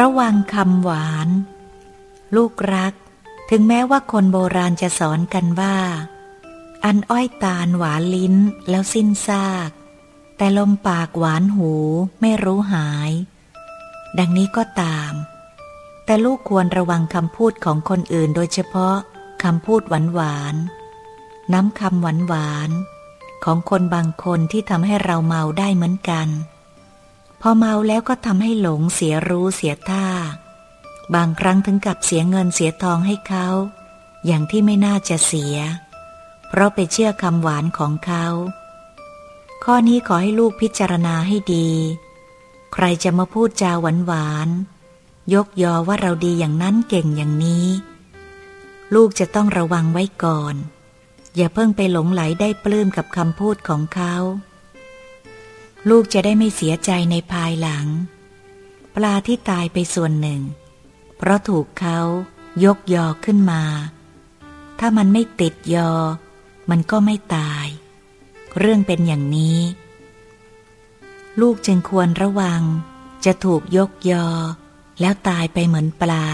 ระวังคำหวาน ลูกรัก ถึงแม้ว่าคนโบราณจะสอนกันว่า อันอ้อยตาลหวานลิ้นแล้วสิ้นซาก แต่ลมปากหวานหูไม่รู้หาย ดังนี้ก็ตาม แต่ลูกควรระวังคำพูดของคนอื่นโดยเฉพาะคำพูดหวานหวานน้ำคำหวานหวานของคนบางคนที่ทำให้เราเมาได้เหมือนกัน พอเมาแล้วก็ทำให้หลงเสียรู้เสียท่า บางครั้งถึงกับเสียเงินเสียทองให้เขา อย่างที่ไม่น่าจะเสีย เพราะไปเชื่อคำหวานของเขา ข้อนี้ขอให้ลูกพิจารณาให้ดี ใครจะมาพูดจาหวานหวานยกยอว่าเราดีอย่างนั้นเก่งอย่างนี้ ลูกจะต้องระวังไว้ก่อน อย่าเพิ่งไปหลงไหลได้ปลื้มกับคำพูดของเขา ลูกจะได้ไม่เสียใจในภายหลัง ปลาที่ตายไปส่วนหนึ่ง เพราะถูกเขายกยอขึ้นมา ถ้ามันไม่ติดยอ มันก็ไม่ตาย เรื่องเป็นอย่างนี้ ลูกจึงควรระวัง จะถูกยกยอ แล้วตายไปเหมือนปลา